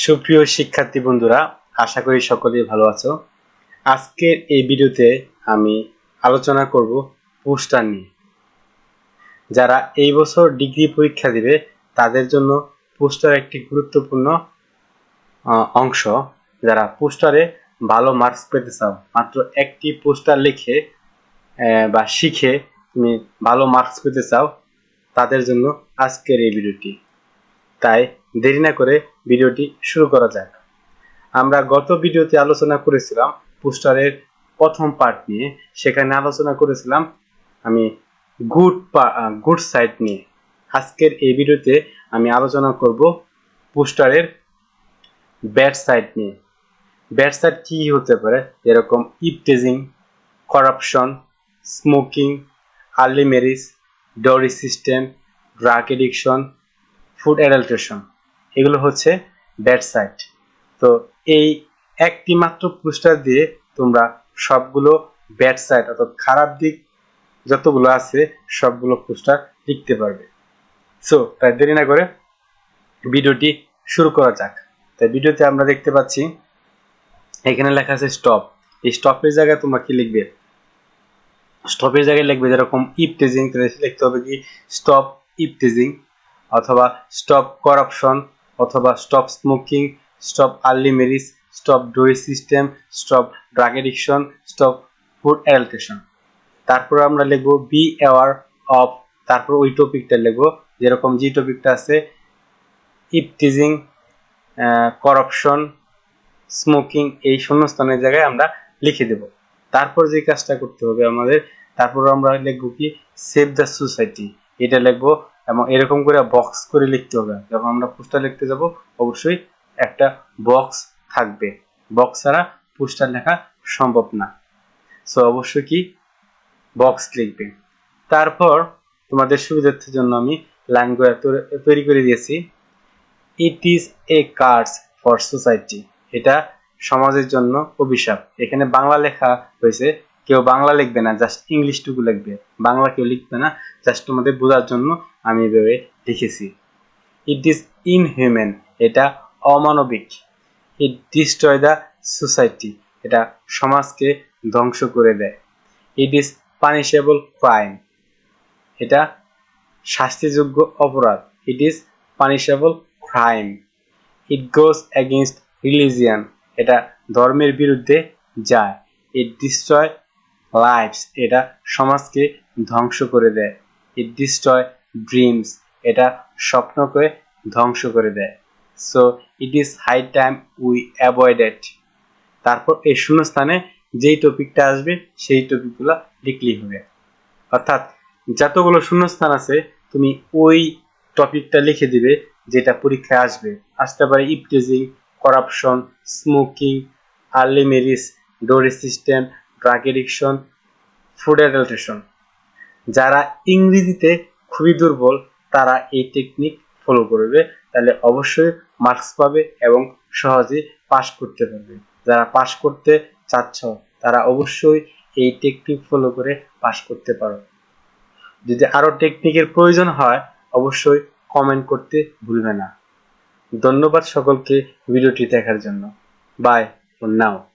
সুপ্রিয় শিক্ষার্থী বন্ধুরা, আশা করি সকলেই ভালো আছো। আজকের এই ভিডিওতে আমি আলোচনা করব পোস্টার নিয়ে। যারা এই বছর ডিগ্রি পরীক্ষা দিবে, তাদের জন্য পোস্টার একটি গুরুত্বপূর্ণ অংশ। যারা পোস্টারে ভালো মার্কস পেতে চাও, মাত্র একটি পোস্টার লিখে বা শিখে তুমি ভালো মার্কস পেতে চাও, তাদের জন্য আজকের এই ভিডিওটি। তাই দেরি না করে ভিডিওটি শুরু করা যাক। আমরা গত ভিডিওতে আলোচনা করেছিলাম পোস্টারের প্রথম পার্ট নিয়ে। সেখানে আলোচনা করেছিলাম আমি গুড গুড সাইট নিয়ে। আজকের এই ভিডিওতে আমি আলোচনা করব পোস্টারের ব্যাড সাইট নিয়ে। ব্যাড সাইট কি হতে পারে? যেরকম eve teasing corruption smoking early marriage dowry system drug addiction food adulteration এগুলো হচ্ছে ব্যাড সাইড তো এই একটি মাত্র পোস্টার দিয়ে তোমরা সবগুলো ব্যাড সাইড অর্থাৎ খারাপ দিক যতগুলো আছে, সবগুলো পোস্টার লিখতে পারবে। সো তাই দেরি না করে ভিডিওটি শুরু করা যাক। তাই ভিডিওতে আমরা দেখতে পাচ্ছি, এখানে লেখা আছে স্টপ এই স্টপের জায়গায় তোমরা কি লিখবে? স্টপের জায়গায় লিখবে যেরকম ইপটেজিং লিখতে হবে কি? স্টপ ইপটেজিং অথবা স্টপ করাপশন অথবা stop smoking stop early marriage stop dowry system stop drug addiction stop food adulteration তারপর আমরা লিখব বি অ্যাওয়ার অফ তারপর ওই টপিকটা লিখব। যেরকম যে টপিকটা আছে ইপটিজিং করাপশন স্মোকিং এই শূন্যস্থানের জায়গায় আমরা লিখে দেব। তারপর যে কাজটা করতে হবে আমাদের, তারপর আমরা লিখব কি সেভ দ্য সোসাইটি এটা লিখব এবং এরকম করে বক্স করে লিখতে হবে। যখন আমরা পোস্টার লিখতে যাব, অবশ্যই একটা বক্স থাকবে। বক্স ছাড়া পোস্টার লেখা সম্ভব না। সো অবশ্যই কি? বক্স লিখবে। তারপর তোমাদের সুবিধার্থের জন্য আমি লাইনগুলো তৈরি করে দিয়েছি। It is a curse for society এটা সমাজের জন্য অভিশাপ। এখানে বাংলা লেখা হয়েছে কেউ বাংলা লিখবে না জাস্ট ইংলিশটুকু লিখবে। বাংলা কেউ লিখবে না জাস্ট তোমাদের বোঝার জন্য আমি এভাবে লিখেছি। ইট ইজ ইনহিউম্যান এটা অমানবিক। ইট ডিস্ট্রয় দ্য সোসাইটি এটা সমাজকে ধ্বংস করে দেয়। ইট ইজ পানিশেবল ক্রাইম এটা শাস্তিযোগ্য অপরাধ। It is punishable crime it goes against religion এটা ধর্মের বিরুদ্ধে যায়। ইট ডিস্ট্রয় লাইফস এটা সমাজকে ধ্বংস করে দেয়। ইট ডিস্ট্রয় ড্রিমস এটা স্বপ্নকে ধ্বংস করে দেয়। So it is high time we avoided তারপর এই শূন্যস্থানে যেই টপিকটা আসবে, সেই টপিকগুলো লিখলেই হবে। অর্থাৎ, যতগুলো শূন্যস্থান আছে, তুমি ওই টপিকটা লিখে দিবে, যেটা পরীক্ষায় আসবে। আসতে পারে eve teasing corruption, smoking, early marriage dowry system drug addiction food adulteration যারা ইংরেজিতে খুবই দুর্বল, তারা এই টেকনিক ফলো করবে। তাহলে অবশ্যই মার্কস পাবে এবং সহজে পাস করতে পারবে। যারা পাস করতে চাচ্ছ, তারা অবশ্যই এই টেকনিক ফলো করে পাস করতে পারো। যদি আরও টেকনিকের প্রয়োজন হয়, অবশ্যই কমেন্ট করতে ভুলবে না। ধন্যবাদ সকলকে ভিডিওটি দেখার জন্য। বাই নাও